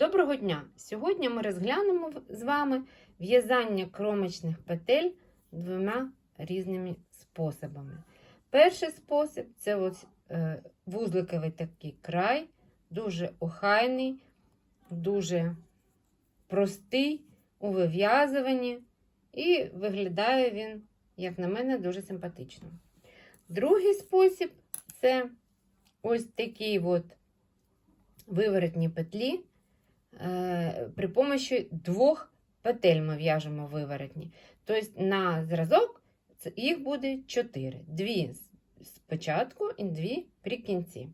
Доброго дня! Сьогодні ми розглянемо з вами в'язання кромочних петель двома різними способами. Перший спосіб це ось, е, вузликовий такий край, дуже охайний, дуже простий у вив'язуванні, і виглядає він, як на мене, дуже симпатично. Другий спосіб це ось такі от виворотні петлі. Е, При помощі двох петель ми в'яжемо виворотні. Тобто на зразок їх буде чотири. Дві спочатку і дві при кінці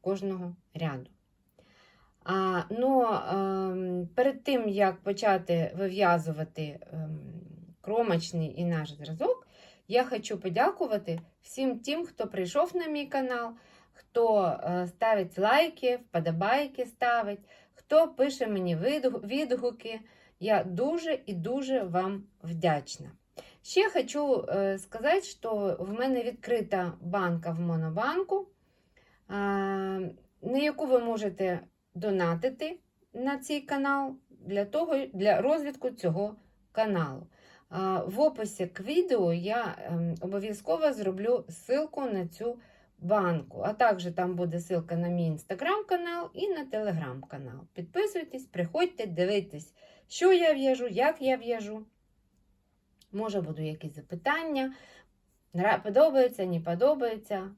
кожного ряду. А, ну, ем, перед тим, як почати вив'язувати ем, кромочний і наш зразок, я хочу подякувати всім тим, хто прийшов на мій канал, хто е, ставить лайки, вподобайки ставить, хто пише мені відгуки. Я дуже і дуже вам вдячна. Ще хочу е, сказати, що в мене відкрита банка в Монобанку, на яку ви можете донатити на цей канал для, того, для розвитку цього каналу. В описі к відео я ем, обов'язково зроблю ссылку на цю банку, а також там буде ссылка на мій інстаграм-канал і на телеграм-канал. Підписуйтесь, приходьте, дивитесь, що я в'яжу, як я в'яжу. Може, будуть якісь запитання. Подобається, не подобається.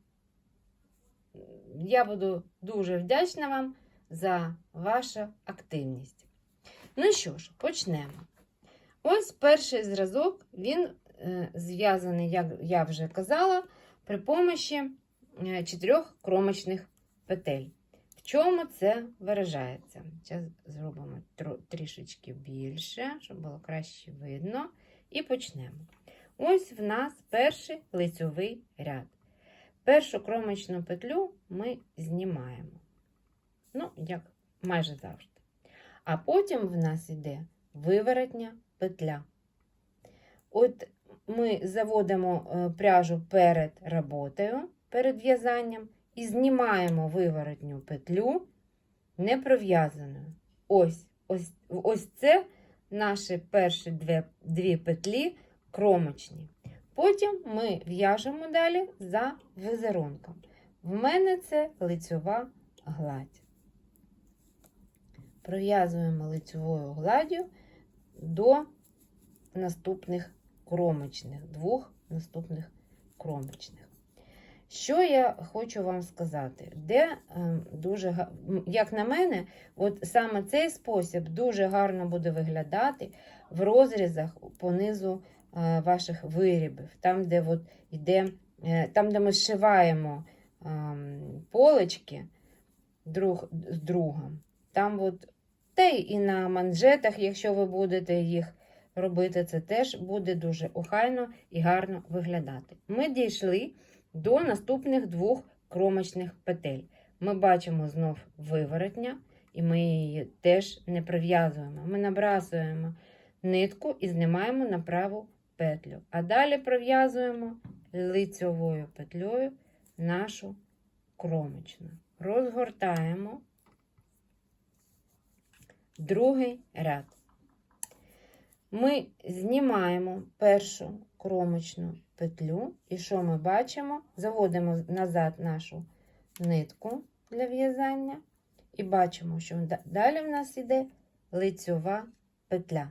Я буду дуже вдячна вам за вашу активність. Ну що ж, почнемо. Ось перший зразок, він е, зв'язаний, як я вже казала, при помощі чотирьох кромочних петель. В чому це виражається? Зараз зробимо трішечки більше, щоб було краще видно. І почнемо. Ось в нас перший лицьовий ряд. Першу кромочну петлю ми знімаємо. Ну, як майже завжди. А потім в нас йде виворотня петля. От ми заводимо е, пряжу перед роботою, перед в'язанням, і знімаємо виворотню петлю не пров'язаною. Ось, ось, ось це наші перші дві, дві петлі кромочні. Потім ми в'яжемо далі за візерунком. В мене це лицьова гладь. Пров'язуємо лицьовою гладдю до наступних кромочних, двох наступних кромочних. Що я хочу вам сказати? Де е, дуже, як на мене, от саме цей спосіб дуже гарно буде виглядати в розрізах понизу е, ваших вирібів, там, де от йде, е, там, де ми зшиваємо ем, полочки друг з другом. Там от, та й і на манжетах, якщо ви будете їх робити, це теж буде дуже охайно і гарно виглядати. Ми дійшли до наступних двох кромочних петель. Ми бачимо знов виворотня, і ми її теж не прив'язуємо. Ми набрасуємо нитку і знімаємо на праву петлю. А далі пров'язуємо лицьовою петлею нашу кромочну. Розгортаємо другий ряд. Ми знімаємо першу кромочну петлю, і що ми бачимо? Заводимо назад нашу нитку для в'язання, і бачимо, що далі в нас йде лицьова петля.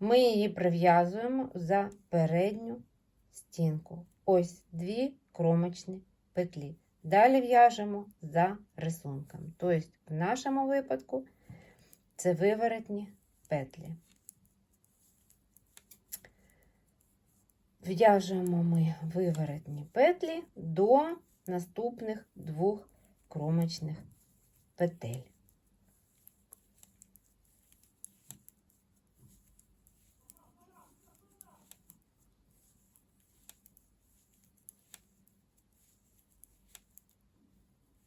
Ми її прив'язуємо за передню стінку. Ось дві кромочні петлі. Далі в'яжемо за рисунком. Тобто, в нашому випадку це виворотні петлі. В'яжемо ми виворотні петлі до наступних двох кромочних петель.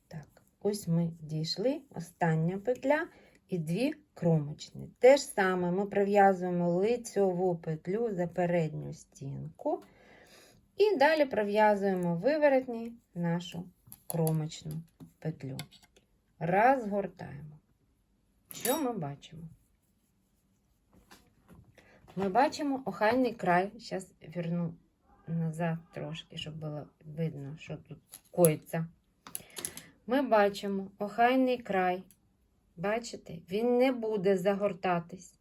Так, ось ми дійшли, остання петля і дві кромочні. Те ж саме ми прив'язуємо лицьову петлю за передню стінку. І далі пров'язуємо виворотні нашу кромочну петлю. Розгортаємо. Що ми бачимо? Ми бачимо охайний край. Зараз верну назад трошки, щоб було видно, що тут коїться. Ми бачимо охайний край. Бачите, він не буде загортатись.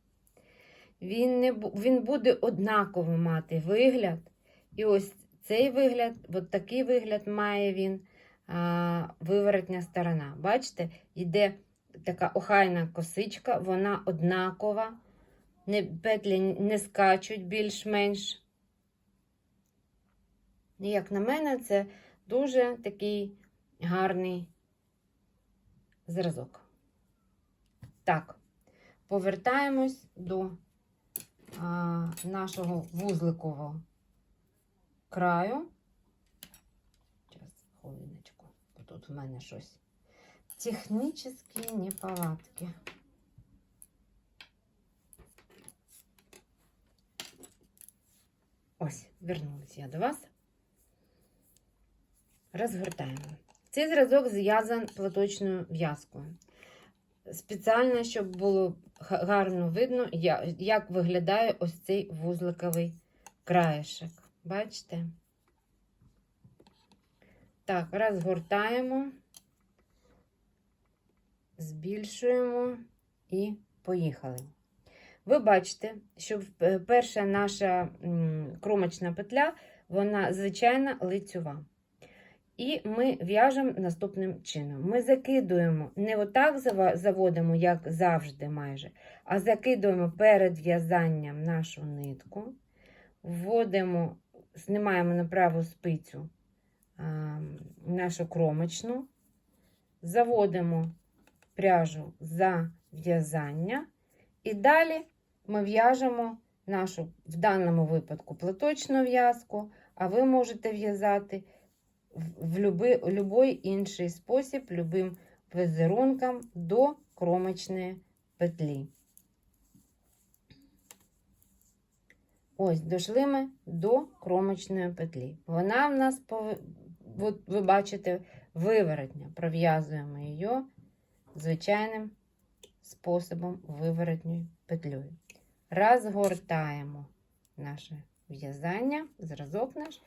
Він, не, він буде однаково мати вигляд. І ось цей вигляд, от такий вигляд має він а, виворотня сторона. Бачите, йде така охайна косичка, вона однакова, не, петлі не скачуть більш-менш. Як на мене, це дуже такий гарний зразок. Так, повертаємось до а, нашого вузликового краю. Зараз, хвилиночку, бо тут в мене щось. Технічні неполадки. Ось, вернулась я до вас. Розгортаємо. Цей зразок зв'язан платочною в'язкою. Спеціально, щоб було гарно видно, як виглядає ось цей вузликовий краєшок. Бачите? Так, розгортаємо, збільшуємо і поїхали. Ви бачите, що е, перша наша кромочна петля, вона звичайна лицьова. І ми в'яжемо наступним чином. Ми закидуємо, не отак заводимо, як завжди майже, а закидуємо перед в'язанням нашу нитку, вводимо, знімаємо на праву спицю а, нашу кромочну, заводимо пряжу за в'язання, і далі ми в'яжемо нашу, в даному випадку, платочну в'язку, а ви можете в'язати в люби, любой інший спосіб, любим візерунком до кромочної петлі. Ось, дійшли ми до кромочної петлі. Вона в нас, ви бачите, виворотня. Пров'язуємо її звичайним способом виворотньою петлею. Розгортаємо наше в'язання, зразок наш.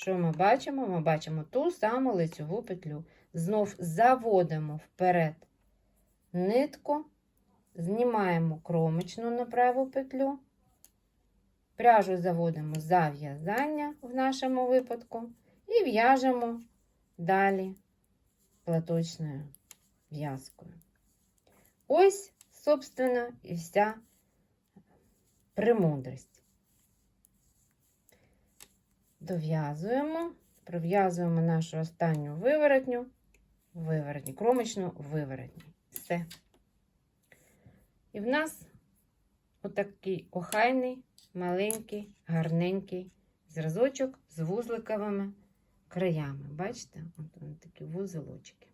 Що ми бачимо? Ми бачимо ту саму лицьову петлю. Знов заводимо вперед нитку, знімаємо кромочну на праву петлю, пряжу заводимо за в'язання в нашому випадку і в'яжемо далі платочною в'язкою. Ось, собственно, і вся премудрість. Дов'язуємо, пров'язуємо нашу останню виворотню, виворотню, кромочну виворотню. Все. І в нас отакий охайний, маленький, гарненький зразочок з вузликовими краями. Бачите? От вони такі вузелочки.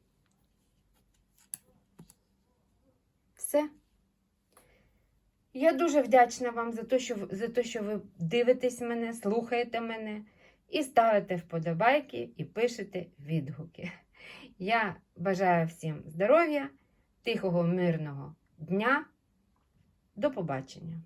Все. Я дуже вдячна вам за те, що, за те, що ви дивитесь мене, слухаєте мене і ставите вподобайки і пишете відгуки. Я бажаю всім здоров'я, тихого, мирного дня. До побачення!